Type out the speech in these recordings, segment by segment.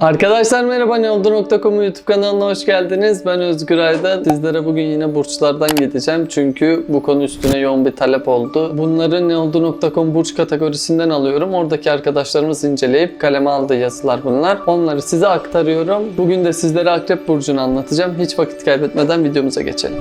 Arkadaşlar merhaba neoldu.com YouTube kanalına hoş geldiniz. Ben Özgür Aydan. Sizlere bugün yine burçlardan gideceğim. Çünkü bu konu üstüne yoğun bir talep oldu. Bunları neoldu.com burç kategorisinden alıyorum. Oradaki arkadaşlarımız inceleyip kaleme aldığı yazılar bunlar. Onları size aktarıyorum. Bugün de sizlere Akrep Burcu'nu anlatacağım. Hiç vakit kaybetmeden videomuza geçelim.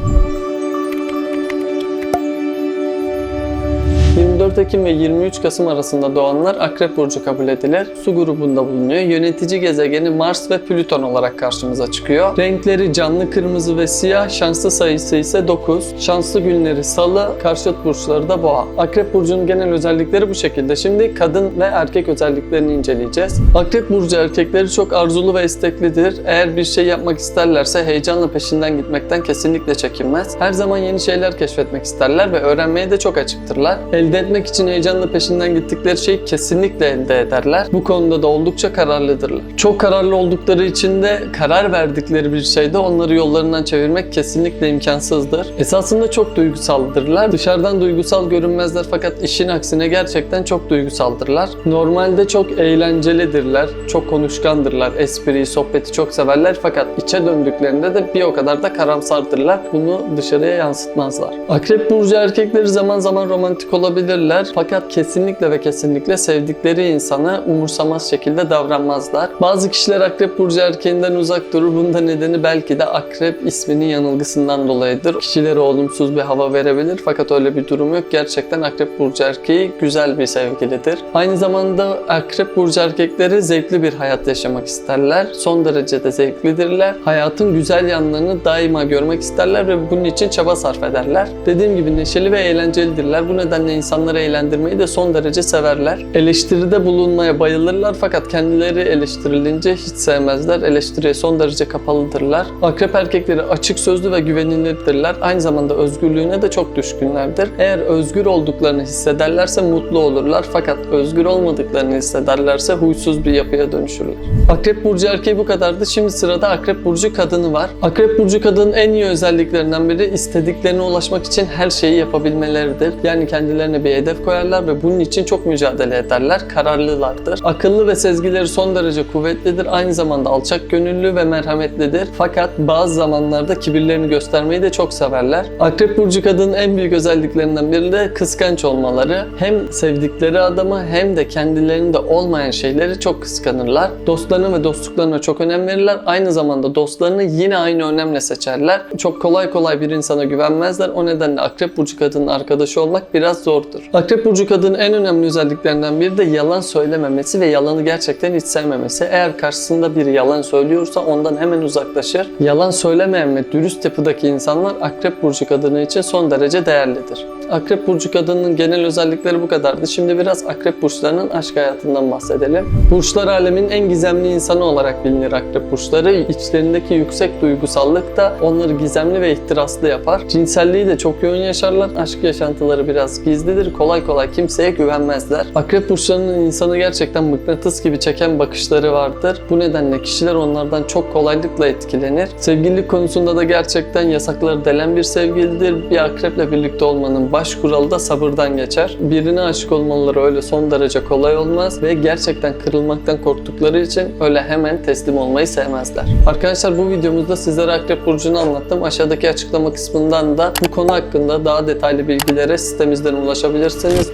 24 Ekim ve 23 Kasım arasında doğanlar Akrep Burcu kabul edilir. Su grubunda bulunuyor. Yönetici gezegeni Mars ve Plüton olarak karşımıza çıkıyor. Renkleri canlı kırmızı ve siyah, şanslı sayısı ise 9. Şanslı günleri salı, karşıt burçları da boğa. Akrep Burcu'nun genel özellikleri bu şekilde. Şimdi kadın ve erkek özelliklerini inceleyeceğiz. Akrep Burcu erkekleri çok arzulu ve isteklidir. Eğer bir şey yapmak isterlerse heyecanla peşinden gitmekten kesinlikle çekinmez. Her zaman yeni şeyler keşfetmek isterler ve öğrenmeye de çok açıktırlar. Elde etmek için heyecanla peşinden gittikleri şeyi kesinlikle elde ederler. Bu konuda da oldukça kararlıdırlar. Çok kararlı oldukları için de karar verdikleri bir şeyde onları yollarından çevirmek kesinlikle imkansızdır. Esasında çok duygusaldırlar. Dışarıdan duygusal görünmezler fakat işin aksine gerçekten çok duygusaldırlar. Normalde çok eğlencelidirler, çok konuşkandırlar, espriyi, sohbeti çok severler fakat içe döndüklerinde de bir o kadar da karamsardırlar. Bunu dışarıya yansıtmazlar. Akrep burcu erkekleri zaman zaman romantik olabilirler fakat kesinlikle ve kesinlikle sevdikleri insana umursamaz şekilde davranmazlar. Bazı kişiler akrep burcu erkeğinden uzak durur. Bunda nedeni belki de akrep isminin yanılgısından dolayıdır. Kişilere olumsuz bir hava verebilir fakat öyle bir durum yok. Gerçekten akrep burcu erkeği güzel bir sevgilidir. Aynı zamanda akrep burcu erkekleri zevkli bir hayat yaşamak isterler. Son derece de zevklidirler. Hayatın güzel yanlarını daima görmek isterler ve bunun için çaba sarf ederler. Dediğim gibi neşeli ve eğlencelidirler. Bu nedenle insanları eğlendirmeyi de son derece severler. Eleştiride bulunmaya bayılırlar fakat kendileri eleştirilince hiç sevmezler. Eleştiriye son derece kapalıdırlar. Akrep erkekleri açık sözlü ve güvenilirdirler. Aynı zamanda özgürlüğüne de çok düşkünlerdir. Eğer özgür olduklarını hissederlerse mutlu olurlar fakat özgür olmadıklarını hissederlerse huysuz bir yapıya dönüşürler. Akrep burcu erkeği bu kadardı. Şimdi sırada Akrep burcu kadını var. Akrep burcu kadının en iyi özelliklerinden biri istediklerine ulaşmak için her şeyi yapabilmeleridir. Yani kendilerine bir hedef koyarlar ve bunun için çok mücadele ederler. Kararlılardır. Akıllı ve sezgileri son derece kuvvetlidir. Aynı zamanda alçak gönüllü ve merhametlidir. Fakat bazı zamanlarda kibirlerini göstermeyi de çok severler. Akrep burcu kadının en büyük özelliklerinden biri de kıskanç olmaları. Hem sevdikleri adamı hem de kendilerinde olmayan şeyleri çok kıskanırlar. Dostlarına ve dostluklarına çok önem verirler. Aynı zamanda dostlarını yine aynı önemle seçerler. Çok kolay kolay bir insana güvenmezler. O nedenle Akrep burcu kadının arkadaşı olmak biraz zordur. Akrep burcu kadının en önemli özelliklerinden biri de yalan söylememesi ve yalanı gerçekten hiç sevmemesi. Eğer karşısında biri yalan söylüyorsa ondan hemen uzaklaşır. Yalan söylemeyen ve dürüst yapıdaki insanlar Akrep burcu kadını için son derece değerlidir. Akrep burcu kadının genel özellikleri bu kadardı. Şimdi biraz akrep burçlarının aşk hayatından bahsedelim. Burçlar aleminin en gizemli insanı olarak bilinir akrep burçları. İçlerindeki yüksek duygusallık da onları gizemli ve ihtiraslı yapar. Cinselliği de çok yoğun yaşarlar. Aşk yaşantıları biraz gizlidir. Kolay kolay kimseye güvenmezler. Akrep burçlarının insanı gerçekten mıknatıs gibi çeken bakışları vardır. Bu nedenle kişiler onlardan çok kolaylıkla etkilenir. Sevgililik konusunda da gerçekten yasakları delen bir sevgilidir. Bir akreple birlikte olmanın baş kuralı da sabırdan geçer. Birine aşık olmaları öyle son derece kolay olmaz ve gerçekten kırılmaktan korktukları için öyle hemen teslim olmayı sevmezler. Arkadaşlar bu videomuzda sizlere Akrep Burcu'nu anlattım. Aşağıdaki açıklama kısmından da bu konu hakkında daha detaylı bilgilere sitemizden ulaşabilirsiniz.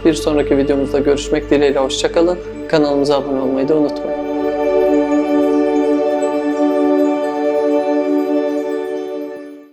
Bir sonraki videomuzda görüşmek dileğiyle hoşçakalın. Kanalımıza abone olmayı da unutmayın.